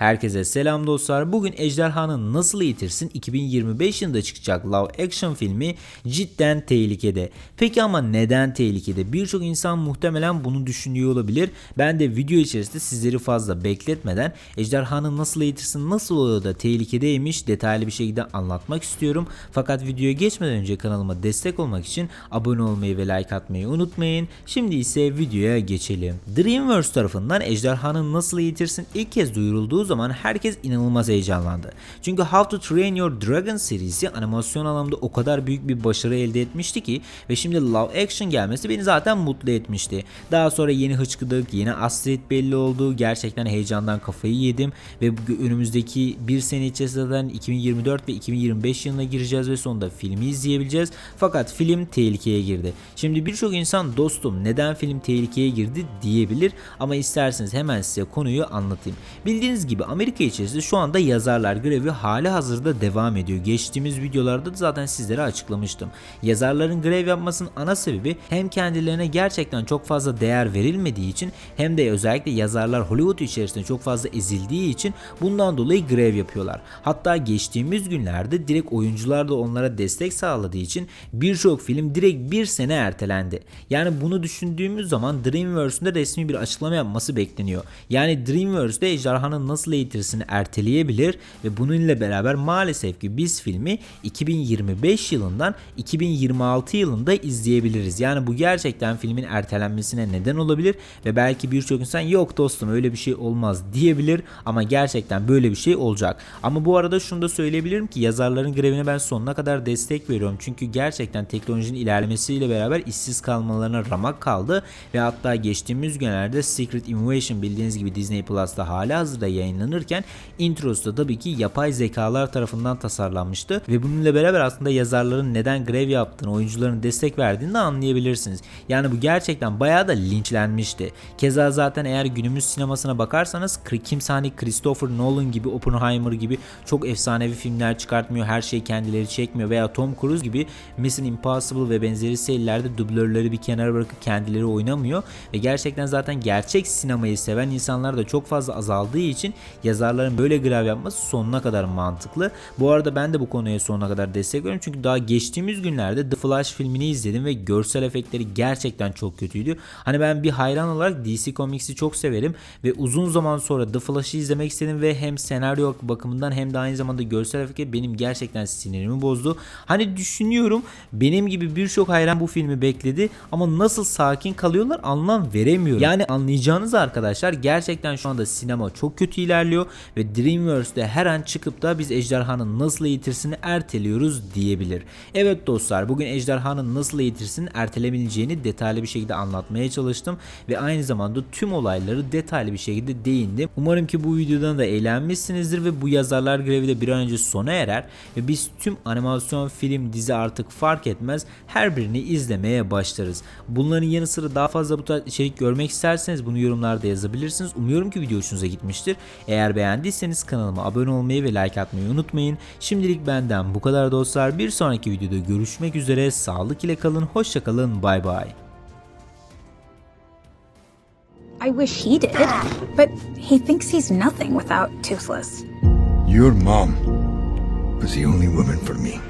Herkese selam dostlar. Bugün Ejderhanı Nasıl Eğitirsin 2025 yılında çıkacak Love Action filmi cidden tehlikede. Peki ama neden tehlikede? Birçok insan muhtemelen bunu düşünüyor olabilir. Ben de video içerisinde sizleri fazla bekletmeden Ejderhanı Nasıl Eğitirsin nasıl oluyor da tehlikedeymiş detaylı bir şekilde anlatmak istiyorum. Fakat videoya geçmeden önce kanalıma destek olmak için abone olmayı ve like atmayı unutmayın. Şimdi ise videoya geçelim. Dreamworks tarafından Ejderhanı Nasıl Eğitirsin ilk kez duyurulduğu zaman herkes inanılmaz heyecanlandı. Çünkü How to Train Your Dragon serisi animasyon anlamda o kadar büyük bir başarı elde etmişti ki ve şimdi Love Action gelmesi beni zaten mutlu etmişti. Daha sonra yeni hıçkıdık, yeni Astrid belli oldu. Gerçekten heyecandan kafayı yedim ve önümüzdeki bir sene içerisinde zaten 2024 ve 2025 yılına gireceğiz ve sonunda filmi izleyebileceğiz. Fakat film tehlikeye girdi. Şimdi birçok insan dostum neden film tehlikeye girdi diyebilir ama isterseniz hemen size konuyu anlatayım. Bildiğiniz gibi Amerika içerisinde şu anda yazarlar grevi hali hazırda devam ediyor. Geçtiğimiz videolarda da zaten sizlere açıklamıştım. Yazarların grev yapmasının ana sebebi hem kendilerine gerçekten çok fazla değer verilmediği için hem de özellikle yazarlar Hollywood içerisinde çok fazla ezildiği için bundan dolayı grev yapıyorlar. Hatta geçtiğimiz günlerde direkt oyuncular da onlara destek sağladığı için birçok film direkt bir sene ertelendi. Yani bunu düşündüğümüz zaman Dreamworks'un da resmi bir açıklama yapması bekleniyor. Yani Dreamworks de Ejderhanı Nasıl Eğitirsin'i erteleyebilir ve bununla beraber maalesef ki biz filmi 2025 yılından 2026 yılında izleyebiliriz. Yani bu gerçekten filmin ertelenmesine neden olabilir ve belki birçok insan yok dostum öyle bir şey olmaz diyebilir ama gerçekten böyle bir şey olacak. Ama bu arada şunu da söyleyebilirim ki yazarların grevine ben sonuna kadar destek veriyorum. Çünkü gerçekten teknolojinin ilerlemesiyle beraber işsiz kalmalarına ramak kaldı ve hatta geçtiğimiz günlerde Secret Invasion bildiğiniz gibi Disney Plus'ta hala hazırda yayınlanırken introsu da tabii ki yapay zekalar tarafından tasarlanmıştı ve bununla beraber aslında yazarların neden grev yaptığını, oyuncuların destek verdiğini de anlayabilirsiniz. Yani bu gerçekten bayağı da linçlenmişti. Keza zaten eğer günümüz sinemasına bakarsanız kimse hani Christopher Nolan gibi, Oppenheimer gibi çok efsanevi filmler çıkartmıyor, her şeyi kendileri çekmiyor veya Tom Cruise gibi Mission Impossible ve benzeri serilerde dublörleri bir kenara bırakıp kendileri oynamıyor ve gerçekten zaten gerçek sinemayı seven insanlar da çok fazla azaldığı için yazarların böyle grev yapması sonuna kadar mantıklı. Bu arada ben de bu konuya sonuna kadar destek veriyorum çünkü daha geçtiğimiz günlerde The Flash filmini izledim ve görsel efektleri gerçekten çok kötüydü. Hani ben bir hayran olarak DC Comics'i çok severim ve uzun zaman sonra The Flash'ı izlemek istedim ve hem senaryo bakımından hem de aynı zamanda görsel efektleri benim gerçekten sinirimi bozdu. Hani düşünüyorum benim gibi birçok hayran bu filmi bekledi ama nasıl sakin kalıyorlar anlam veremiyorum. Yani anlayacağınız arkadaşlar gerçekten şu anda sinema çok kötü ilerliyor ve Dreamworks'te her an çıkıp da biz Ejderhanı nasıl eğitirsini erteliyoruz diyebilir. Evet dostlar bugün Ejderhanı nasıl eğitirsin ertelebileceğini detaylı bir şekilde anlatmaya çalıştım ve aynı zamanda tüm olayları detaylı bir şekilde değindim. Umarım ki bu videodan da eğlenmişsinizdir ve bu yazarlar grevi de bir an önce sona erer ve biz tüm animasyon, film, dizi artık fark etmez her birini izlemeye başlarız. Bunların yanı sıra daha fazla bu tarz içerik görmek isterseniz bunu yorumlarda yazabilirsiniz. Umuyorum ki video hoşunuza gitmiştir. Eğer beğendiyseniz kanalıma abone olmayı ve like atmayı unutmayın. Şimdilik benden bu kadar dostlar. Bir sonraki videoda görüşmek üzere. Sağlık ile kalın. Hoşça kalın. Bay bay. I wish he did, but he thinks he's nothing without Toothless. Your mom was the only woman for me.